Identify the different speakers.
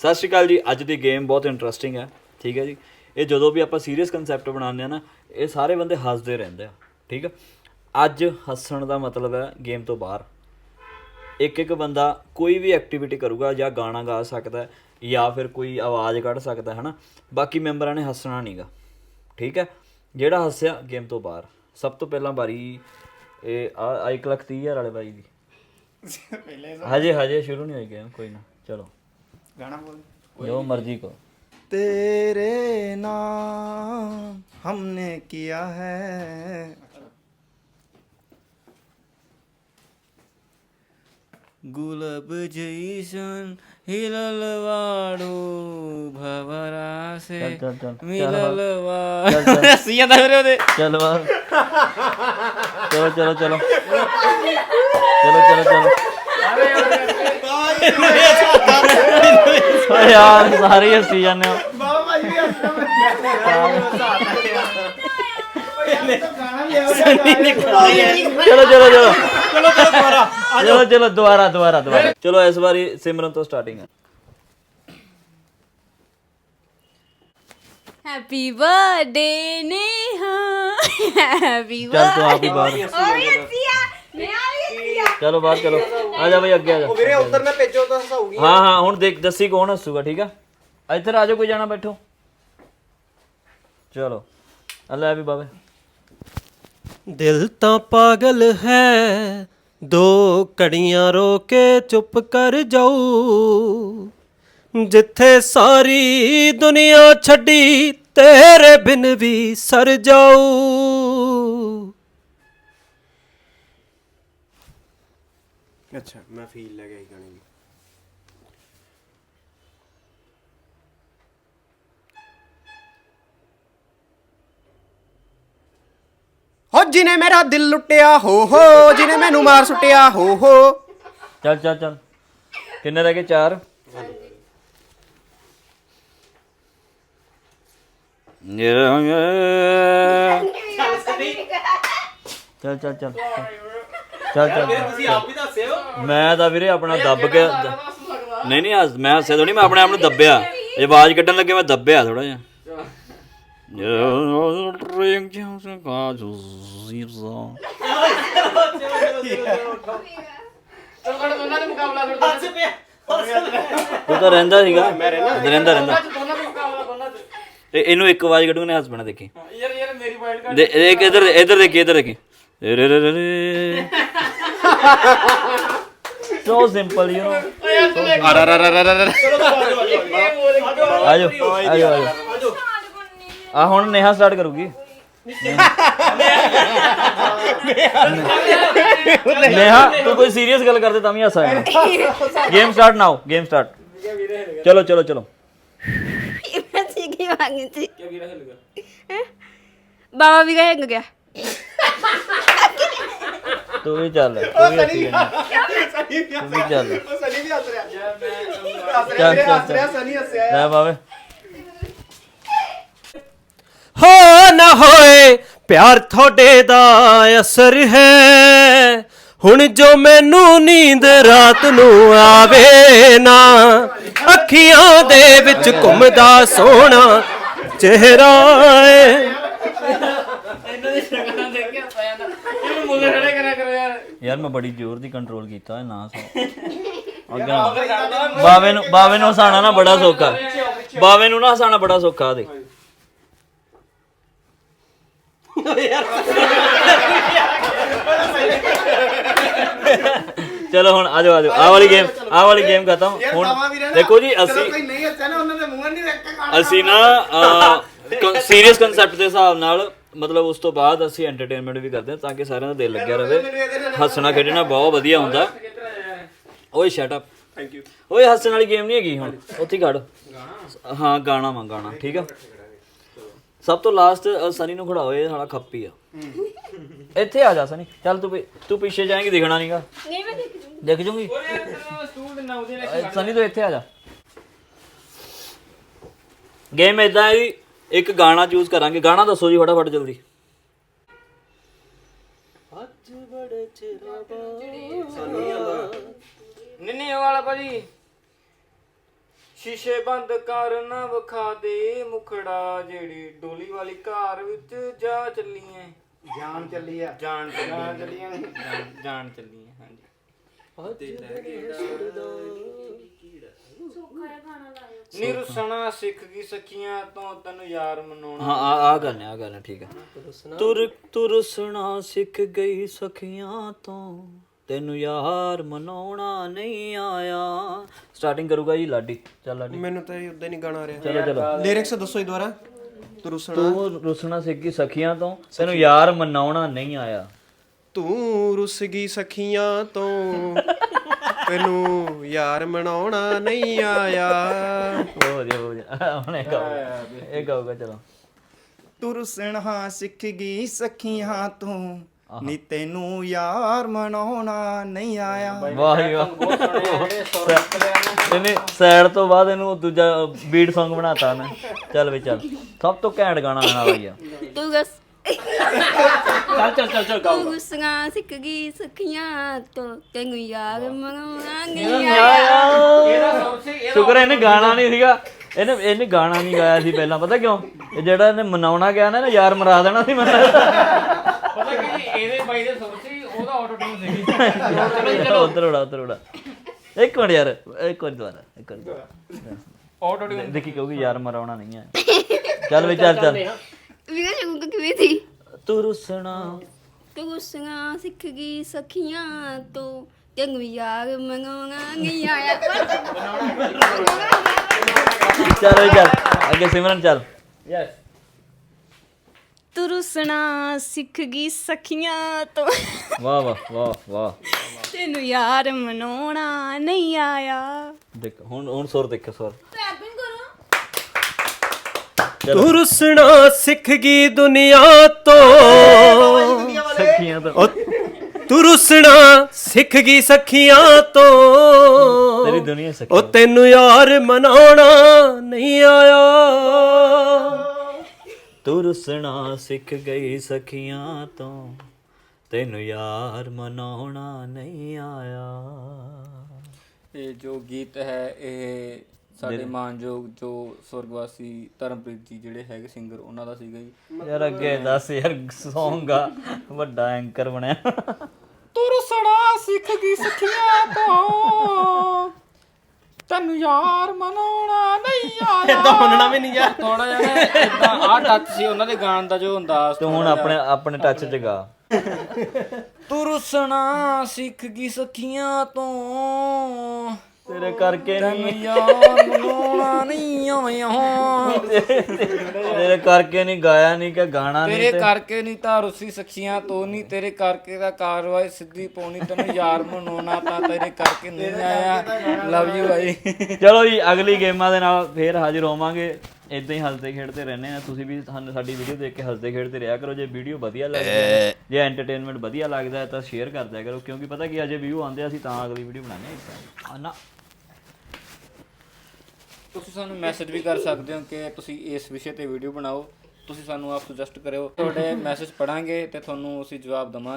Speaker 1: ਸਤਿ ਸ਼੍ਰੀ ਅਕਾਲ ਜੀ ਅੱਜ ਦੀ ਗੇਮ ਬਹੁਤ ਇੰਟਰਸਟਿੰਗ ਹੈ ਠੀਕ ਹੈ ਜੀ। ਇਹ ਜਦੋਂ ਵੀ ਆਪਾਂ ਸੀਰੀਅਸ ਕਨਸੈਪਟ ਬਣਾਉਂਦੇ ਆ ਨਾ ਇਹ ਸਾਰੇ ਬੰਦੇ ਹੱਸਦੇ ਰਹਿੰਦੇ ਆ ਠੀਕ ਆ। ਅੱਜ ਹੱਸਣ ਦਾ ਮਤਲਬ ਹੈ ਗੇਮ ਤੋਂ ਬਾਹਰ। ਇੱਕ ਇੱਕ ਬੰਦਾ ਕੋਈ ਵੀ ਐਕਟੀਵਿਟੀ ਕਰੂਗਾ ਜਾਂ ਗਾਣਾ ਗਾ ਸਕਦਾ ਹੈ ਜਾਂ ਫਿਰ ਕੋਈ ਆਵਾਜ਼ ਕੱਢ ਸਕਦਾ ਹੈ ਹਨਾ। ਬਾਕੀ ਮੈਂਬਰਾਂ ਨੇ ਹੱਸਣਾ ਨਹੀਂਗਾ ਠੀਕ ਹੈ। ਜਿਹੜਾ ਹੱਸਿਆ ਗੇਮ ਤੋਂ ਬਾਹਰ। ਸਭ ਤੋਂ ਪਹਿਲਾਂ ਬਾਰੀ ਇਹ ਆ ਆ ਇੱਕ ਲੱਖ ਤੀਹ ਹਜ਼ਾਰ ਵਾਲੇ ਬਾਈ ਦੀ। ਹਜੇ ਹਜੇ ਸ਼ੁਰੂ ਨਹੀਂ ਹੋਈ ਗੇਮ ਕੋਈ ਨਾ ਚਲੋ।
Speaker 2: ਗਾਣਾ ਬੋਲ
Speaker 1: ਜੋ ਮਰਜ਼ੀ ਕੋ
Speaker 2: ਤੇਰੇ ਨਾਮ ਹਮਨੇ ਕੀਆ ਹੈ ગુલબ જૈસન હિલલવાડો ભવરાસે મિલલવાડો સિયા તા
Speaker 1: રહ્યો દે ચલો ચલો ચલો ચલો ચલો ચલો ਓਏ ਯਾਰ ਸਾਰੇ ਹੱਸੀ ਜਾਂਦੇ ਹੋ ਚਲੋ ਚਲੋ ਚਲੋ ਚਲੋ ਚਲੋ ਦੁਬਾਰਾ ਚਲੋ ਚਲੋ ਦੁਬਾਰਾ ਦੁਬਾਰਾ ਦੁਬਾਰਾ ਚਲੋ ਇਸ ਵਾਰੀ ਸਿਮਰਨ ਤੋਂ ਸਟਾਰਟਿੰਗ ਹੈ
Speaker 3: ਹੈਪੀ ਬਰਥਡੇ ਨੇਹਾ ਹੈਪੀ
Speaker 1: ਚੱਲ ਤੂੰ ਆਪ ਹੀ ਬਾਹਰ
Speaker 3: ਓਏ ਅੱਸੀਆ ਮੈਂ ਆ ਰਹੀ ਅੱਸੀਆ
Speaker 1: ਚਲੋ ਬਾਹਰ ਚਲੋ ਆ ਜਾ ਬਈ ਅੱਗੇ ਆ ਜਾ।
Speaker 2: ਵੀਰੇ ਉੱਧਰ ਨਾ ਭੇਜੋ ਤਾਂ ਹਸਾਊਗੀ।
Speaker 1: ਹਾਂ ਹਾਂ ਹੁਣ ਦੇਖ ਦੱਸੀ ਕੌਣ ਹੱਸੂਗਾ ਠੀਕ ਆ ਇੱਧਰ ਆ ਜਾਓ ਕੋਈ ਜਾਣਾ ਬੈਠੋ। ਚਲੋ ਆ ਲੈ ਵੀ ਬਾਬੇ।
Speaker 4: ਦਿਲ ਤਾਂ ਪਾਗਲ ਹੈ ਦੋ ਕੜੀਆਂ ਰੋ ਕੇ ਚੁੱਪ ਕਰ ਜਾਊ। ਜਿੱਥੇ ਸਾਰੀ ਦੁਨੀਆ ਛੱਡੀ ਤੇਰੇ ਬਿਨ ਵੀ ਸਰ ਜਾਊ। ਅੱਛਾ ਮੈਂ ਫੀਲ ਲੈ ਗਿਆ ਗਾਣੇ ਦੀ
Speaker 2: ਹੋ ਜਿਨੇ ਮੇਰਾ ਦਿਲ ਲੁੱਟਿਆ ਹੋ ਹੋ ਜਿਨੇ ਮੈਨੂੰ ਮਾਰ ਸੁੱਟਿਆ ਹੋ ਹੋ
Speaker 1: ਚੱਲ ਚੱਲ ਚੱਲ ਕਿੰਨੇ ਰਹਿ ਗਏ ਚਾਰ ਚੱਲ ਚੱਲ ਚੱਲ ਚੱਲ ਚੱਲ ਤੁਸੀਂ ਆਪ ਵੀ ਦੱਸਿਓ ਮੈਂ ਤਾਂ ਵੀਰੇ ਆਪਣਾ ਦੱਬ ਕੇ ਨਹੀਂ ਨਹੀਂ ਹੱਸ- ਮੈਂ ਹੱਸਿਆ ਥੋੜੀ ਮੈਂ ਆਪਣੇ ਆਪ ਨੂੰ ਦੱਬਿਆ। ਇਹ ਆਵਾਜ਼ ਕੱਢਣ ਲੱਗੇ ਮੈਂ ਦੱਬਿਆ ਥੋੜਾ ਜਿਹਾ। ਤੂੰ ਤਾਂ ਰਹਿੰਦਾ ਸੀਗਾ। ਰਹਿੰਦਾ ਰਹਿੰਦਾ। ਇਹ ਇਹਨੂੰ ਇੱਕ ਆਵਾਜ਼ ਕੱਢੂ ਨੇ ਹੱਸ ਬਣਾ ਦੇਖੀ। ਯਾਰ ਯਾਰ ਮੇਰੀ ਵਾਈਲਡ ਦੇ ਇੱਕ ਇਧਰ ਇਧਰ ਦੇਖੀ ਇਧਰ ਦੇਖੀ। ਰੇ ਰੇ ਰੇ ਰੇ ਰੇ ਸੋ ਸਿੰਪਲ ਯੂ نو ਆਜੋ ਆਜੋ ਆਜੋ ਆ ਹੁਣ ਨੇਹਾ ਸਟਾਰਟ ਕਰੂਗੀ ਨੇਹਾ ਤੂੰ ਕੋਈ ਸੀਰੀਅਸ ਗੱਲ ਕਰਦੇ ਤਾਂ ਵੀ ਹੱਸ ਆਇਆ game start now game start ਚਲੋ ਚਲੋ ਚਲੋ
Speaker 3: ਮੈਂ ਸੀਗੀ ਵਾਂਗੀ ਸੀ ਕੀ ਗਿਰਾ ਹਿਲ ਗਿਆ ਬਾਬਾ ਵੀ ਗਏ ਗਿਆ
Speaker 1: ਤੂੰ ਵੀ ਚੱਲ ਤੂੰ ਵੀ ਹੱਸੀ ਜਾਨੀ। ਤੂੰ ਵੀ ਚੱਲ।
Speaker 2: ਉਹ ਸਨੀ ਵੀ ਹੱਸ ਰਿਹਾ। ਹੱਸ
Speaker 1: ਚੱਲ,
Speaker 2: ਰਿਹਾ
Speaker 1: ਚੱਲ,
Speaker 2: ਹੱਸ ਰਿਹਾ
Speaker 1: ਚੱਲ।
Speaker 2: ਸਨੀ ਹੱਸਿਆ
Speaker 1: ਲੈ ਬਾਵੇ।
Speaker 4: ਹੋ ਨਾ ਹੋਏ ਪਿਆਰ ਤੁਹਾਡੇ ਦਾ ਅਸਰ ਹੈ। ਹੁਣ ਜੋ ਮੈਨੂੰ ਨੀਂਦ ਰਾਤ ਨੂੰ ਆਵੇ ਨਾ ਅੱਖੀਆਂ ਦੇ ਵਿੱਚ ਘੁੰਮਦਾ ਸੋਹਣਾ ਚਿਹਰਾ ਏ
Speaker 1: ਯਾਰ ਮੈਂ ਬੜੀ ਜ਼ੋਰ ਦੀ ਕੰਟਰੋਲ ਕੀਤਾ ਨਾ ਸੋ। ਅੱਗੇ। ਨਾ- ਬਾਵੇ ਨੂੰ। ਬਾਵੇ ਨੂੰ ਹਸਾਣਾ ਨਾ ਬੜਾ ਸੌਖਾ। ਬਾਵੇ ਨੂੰ ਨਾ ਹਸਾਣਾ ਬੜਾ ਸੌਖਾ ਦੇ ਚਲੋ ਹੁਣ ਆਜੋ ਆਜੋ ਆਹ ਵਾਲੀ ਗੇਮ ਆਹ ਵਾਲੀ ਗੇਮ ਖਤਮ। ਹੁਣ ਦੇਖੋ ਜੀ ਅਸੀਂ
Speaker 2: ਨਹੀਂ ਹੱਸਿਆ ਨਾ ਉਹਨਾਂ ਦੇ ਮੂੰਹਾਂ ਨਹੀਂ ਦੇਖ ਕੇ
Speaker 1: ਅਸੀਂ ਨਾ ਸੀਰੀਅਸ ਕਨਸੈਪਟ ਦੇ ਹਿਸਾਬ ਨਾਲ ਮਤਲਬ ਉਸ ਤੋਂ ਬਾਅਦ ਅਸੀਂ ਐਂਟਰਟੇਨਮੈਂਟ ਵੀ ਕਰਦੇ ਹਾਂ ਤਾਂ ਕਿ ਸਾਰਿਆਂ ਦਾ ਦਿਲ ਲੱਗਿਆ ਰਵੇ ਹੱਸਣਾ ਖੇਡਣਾ ਬਹੁਤ ਵਧੀਆ ਹੁੰਦਾ। ਓਏ ਸ਼ਟ ਅਪ ਥੈਂਕ ਯੂ ਓਏ ਹੱਸਣ ਵਾਲੀ ਗੇਮ ਨਹੀਂ ਹੈਗੀ ਹੁਣ। ਉੱਥੇ ਹੀ ਖੜ। ਹਾਂ ਗਾਣਾ ਵਾ ਗਾਣਾ। ਠੀਕ ਆ? ਸਭ ਤੋਂ ਲਾਸਟ ਸਨੀ ਨੂੰ ਖੜਾਓ ਇਹ ਸਾਲਾ ਖੱਪੀ ਆ। ਇੱਥੇ ਆ ਜਾ ਸਨੀ। ਚੱਲ ਤੂੰ ਤੂੰ ਪਿੱਛੇ ਜਾਏਂਗੀ ਦਿਖਣਾ ਨਹੀਂਗਾ
Speaker 3: ਨਹੀਂ ਮੈਂ ਦੇਖ ਜੂ
Speaker 1: ਦਿਖ ਜੂਗੀ? ਸਨੀ ਤੂੰ ਇੱਥੇ ਆ ਜਾ। ਗੇਮ ਇਦਾਂ ਹੈ ਜੀ ਇੱਕ ਗਾਣਾ ਚੂਜ਼ ਕਰਾਂਗੇ। ਗਾਣਾ ਦੱਸੋ ਜੀ ਫਟਾਫਟ ਜਲਦੀ।
Speaker 2: ਨਿੰਨੀ ਵਾਲਾ ਭਾਜੀ।
Speaker 5: ਸ਼ੀਸ਼ੇ ਬੰਦ ਕਰ ਨਾ ਵਿਖਾ ਦੇ ਮੁਖੜਾ ਜਿਹੜੀ ਡੋਲੀ ਵਾਲੀ ਘਰ ਵਿੱਚ ਜਾ ਚੱਲੀ ਐ।
Speaker 2: ਜਾਨ ਚੱਲੀ ਆ।
Speaker 5: ਜਾਣ ਚੱਲੀ
Speaker 2: ਜਾਨ ਚੱਲੀਆਂ
Speaker 5: ਜਾਣ- ਨੀ ਰੁਸਣਾ ਸਿੱਖ ਗਈ ਸਖੀਆਂ ਤੋਂ ਤੈਨੂੰ ਯਾਰ ਮਨਾਉਣਾ।
Speaker 1: ਹਾਂ ਆ ਆ ਗੱਲ ਨੇ ਆ ਗੱਲ ਨੇ ਠੀਕ ਹੈ ਤੁਰ ਤੁਰਸਣਾ ਸਿੱਖ ਗਈ ਸਖੀਆਂ ਤੋਂ। ਤੈਨੂੰ ਯਾਰ ਮਨਾਉਣਾ ਨਹੀਂ ਆਇਆ। ਸਟਾਰਟਿੰਗ ਕਰੂਗਾ ਜੀ ਲਾਡੀ। ਚੱਲ ਲਾਡੀ।
Speaker 2: ਮੈਨੂੰ ਤਾਂ ਇਹ ਉਦਾਂ ਨਹੀਂ ਗਾਣਾ ਆ ਰਿਹਾ।
Speaker 1: ਚਲੋ ਚਲੋ।
Speaker 2: ਲਿਰਿਕਸ ਦੱਸੋ ਜੀ ਦੁਬਾਰਾ। ਤੁਰਸਣਾ
Speaker 1: ਤੂੰ ਰੁਸਣਾ ਸਿੱਖ ਗਈ ਸਖੀਆਂ ਤੋਂ। ਤੈਨੂੰ ਯਾਰ ਮਨਾਉਣਾ ਨਹੀਂ ਆਇਆ।
Speaker 2: ਤੂੰ ਰੁੱਸ ਗਈ ਸਖੀਆਂ ਤੋਂ। ਤੈਨੂੰ ਯਾਰ ਮਨਾਉਣਾ ਨਹੀਂ ਆਇਆ।
Speaker 1: ਬਹੁਤ ਵਧੀਆ ਬਹੁਤ ਵਧੀਆ ਹੁਣ ਇਹ ਗਾਓ ਇਹ ਚਲੋ।
Speaker 6: ਤੁਰਸਣਾ ਸਿੱਖ ਗਈ ਸਖੀਆਂ ਤੋਂ। ਨੀ ਤੈਨੂੰ ਯਾਰ ਮਨਾਉਣਾ ਨਹੀਂ ਆਇਆ।
Speaker 1: ਵਾਹ ਜੀ ਵਾਹ। ਇਹਨੇ ਸਾਈਡ ਤੋਂ ਬਾਅਦ ਇਹਨੂੰ ਦੂਜਾ ਬੀਟ Song ਬਣਾਤਾ ਨੇ ਚੱਲ ਵੀ ਚੱਲ। ਸਭ ਤੋਂ ਘੈਂਟ ਗਾਣਾ ਆਣ ਵਾਲਾ ਆ।
Speaker 3: ਤੂੰ ਗਸ
Speaker 1: ਚੱਲ ਚੱਲ ਚੱਲ ਚੱਲ
Speaker 3: ਤੂੰ ਗੁੱਸਾ ਸਿੱਖ ਗਈ ਸਖੀਆਂ ਤੋਂ ਤੈਨੂੰ ਯਾਰ ਮਨਾਉਣਾ ਨਹੀਂ ਆਇਆ
Speaker 1: ਸ਼ੁਕਰ ਹੈ ਇਹਨੇ ਗਾਣਾ ਨਹੀਂ ਸੀਗਾ ਇਹਨੇ ਇਹਨੇ ਗਾਣਾ ਨਹੀਂ ਗਾਇਆ ਸੀ ਪਹਿਲਾਂ. ਪਤਾ ਕਿਉਂ? ਇਹ ਜਿਹੜਾ ਇਹਨੇ ਮਨਾਉਣਾ ਗਿਆ ਨਾ ਇਹਨੇ ਯਾਰ ਮਰਾ ਦੇਣਾ ਸੀ ਮੈਨੂੰ।
Speaker 5: ਪਤਾ ਕੀ ਇਹਦੇ ਬਾਈ ਦੇ ਸੁਰ ਸੀ ਉਹਦਾ ਆਟੋ ਟਿਊਨ ਸੀ
Speaker 1: ਉਧਰ ਉੜਾ ਉਧਰ ਉੜਾ। ਇੱਕ ਮਿੰਟ ਯਾਰ ਇੱਕ ਵਾਰ ਦੁਬਾਰਾ ਇੱਕ ਵਾਰ ਦੁਬਾਰਾ।
Speaker 5: ਆਟੋ ਟਿਊਨ
Speaker 1: ਦੇਖੀ ਕਹੂਗੀ ਯਾਰ ਮਰਾਉਣਾ ਨਹੀਂ ਹੈ। ਚੱਲ ਵੀ ਚੱਲ ਚੱਲ।
Speaker 3: ਵੀਰੇ ਕਿਵੇਂ ਸੀ?
Speaker 1: ਤੂੰ ਰੁਸਣਾ
Speaker 3: ਤੂੰ ਗੁੱਸਾ ਸਿੱਖ ਗਈ ਸਖੀਆਂ ਤੋਂ। ਤੈਨੂੰ ਯਾਰ ਨਹੀਂ ਆਇਆ।
Speaker 1: ਚੱਲ ਵੀ ਚੱਲ ਅੱਗੇ ਸਿਮਰਨ ਚੱਲ। ਯੈਸ
Speaker 7: ਤੁਰਸਣਾ ਸਿੱਖ ਗਈ ਸਖੀਆਂ ਤੋਂ।
Speaker 1: ਵਾਹ ਵਾਹ ਵਾਹ ਵਾਹ।
Speaker 7: ਤੈਨੂੰ ਯਾਰ ਮਨਾਉਣਾ ਨਹੀਂ ਆਇਆ।
Speaker 1: ਦੇਖ ਹੁਣ ਹੁਣ ਸੁਰ ਦੇਖੋ ਸੁਰ।
Speaker 2: ਤੂੰ ਰੁੱਸਣਾ ਸਿੱਖ ਗਈ ਦੁਨੀਆ ਤੋਂ।
Speaker 1: ਸਖੀਆਂ ਤਾਂ।
Speaker 2: ਤੂੰ ਰੁੱਸਣਾ ਸਿੱਖ ਗਈ ਸਖੀਆਂ ਤੋਂ।
Speaker 1: ਤੇਰੀ ਦੁਨੀਆ ਸਖੀ
Speaker 2: ਉਹ ਤੈਨੂੰ ਯਾਰ ਮਨਾਉਣਾ ਨਹੀਂ ਆਇਆ।
Speaker 1: ਤੂੰ ਰੁਸਣਾ ਸਿੱਖ ਗਈ ਸਖੀਆਂ ਤੋਂ। ਤੈਨੂੰ ਯਾਰ ਮਨਾਉਣਾ ਨਹੀਂ ਆਇਆ।
Speaker 5: ਇਹ ਜੋ ਗੀਤ ਹੈ ਇਹ ਸਾਡੇ ਮਾਨਯੋਗ ਜੋ ਸੁਰਗਵਾਸੀ ਧਰਮਪ੍ਰੀਤ ਜੀ ਜਿਹੜੇ ਹੈਗੇ ਸਿੰਗਰ ਉਹਨਾਂ ਦਾ ਸੀਗਾ ਜੀ।
Speaker 1: ਯਾਰ ਅੱਗੇ ਦੱਸ ਯਾਰ Song ਆ। ਵੱਡਾ ਐਂਕਰ ਬਣਿਆ।
Speaker 5: ਤੁਰ ਸੜਾ ਸਿੱਖ ਗਈ ਸਖੀਆਂ ਤੋਂ। ਤੈਨੂੰ ਯਾਰ ਮਨਾਉਣਾ ਨਹੀਂ ਆਇਆ
Speaker 2: ਇਦਾਂ ਮੰਨਣਾ ਵੀ ਨਹੀਂ ਯਾਰ।
Speaker 5: ਥੋੜਾ ਜਿਹਾ ਇਦਾਂ ਆ ਟੱਚ ਸੀ ਉਹਨਾਂ ਦੇ ਗਾਣ ਦਾ ਜੋ ਅੰਦਾਜ਼
Speaker 1: ਤੂੰ ਹੁਣ ਆਪਣੇ ਆਪਣੇ ਟੱਚ ਚ ਗਾ।
Speaker 5: ਤੁਰਸਣਾ ਸਿੱਖ ਗਈ ਸਖੀਆਂ ਤੋਂ।
Speaker 1: ਤੇਰੇ ਕਰਕੇ ਨਹੀਂ
Speaker 5: ਤੈਨੂੰ ਯਾਰ ਮਨਾਉਣਾ ਨਹੀਂ ਆਇਆ
Speaker 1: ਤੇਰੇ ਕਰਕੇ ਨਹੀਂ ਗਾਇਆ ਨਹੀਂ ਕਿ ਗਾਣਾ ਨਹੀਂ
Speaker 5: ਤੇਰੇ ਕਰਕੇ ਨਹੀਂ ਤਾਂ ਰੁੱਸੀ ਸਖੀਆਂ ਤੋਂ ਨਹੀਂ ਤੇਰੇ ਕਰਕੇ ਦਾ ਕਾਰਵਾਈ ਸਿੱਧੀ ਪਾਉਣੀ। ਤੈਨੂੰ ਯਾਰ ਮਨਾਉਣਾ ਤਾਂ ਤੇਰੇ ਕਰਕੇ ਨਹੀਂ ਆਇਆ। ਲਵ ਯੂ ਭਾਈ
Speaker 1: ਚਲੋ ਜੀ ਅਗਲੀ ਗੇਮਾਂ ਦੇ ਨਾਲ ਫੇਰ ਹਾਜ਼ਰ ਹੋਵਾਂਗੇ। ਇਦਾਂ ਹੀ ਹੱਸਦੇ ਖੇਡਦੇ ਰਹਿੰਦੇ ਆ ਤੁਸੀਂ ਵੀ ਸਾਨੂੰ ਸਾਡੀ ਵੀਡੀਓ ਦੇਖ ਕੇ ਹੱਸਦੇ ਖੇਡਦੇ ਰਿਹਾ ਕਰੋ। ਜੇ ਵੀਡੀਓ ਵਧੀਆ ਲੱਗਦੀ ਹੈ ਜੇ ਐਂਟਰਟੇਨਮੈਂਟ ਵਧੀਆ ਲੱਗਦਾ ਹੈ ਤਾਂ ਸ਼ੇਅਰ ਕਰ ਦਿਆ ਕਰੋ। ਕਿਉਂਕਿ ਪਤਾ ਕੀ ਅਜੇ ਵਿਊ ਆਉਂਦੇ ਆ, ਅਸੀਂ ਤਾਂ ਅਗਲੀ ਵੀਡੀਓ ਬਣਾਉਂਦੇ ਹਾਂ। ਆ ਨਾ।
Speaker 5: ਤੁਸੀਂ ਸਾਨੂੰ ਮੈਸੇਜ ਵੀ ਕਰ ਸਕਦੇ ਹੋ ਕਿ ਤੁਸੀਂ ਇਸ ਵਿਸ਼ੇ ਤੇ ਵੀਡੀਓ ਬਣਾਓ, ਤੁਸੀਂ ਸਾਨੂੰ ਆਪ ਸੁਜੈਸਟ ਕਰਿਓ, ਤੁਹਾਡੇ ਮੈਸੇਜ ਪੜਾਂਗੇ ਤੇ ਤੁਹਾਨੂੰ ਅਸੀਂ ਜਵਾਬ ਦਵਾਂਗੇ।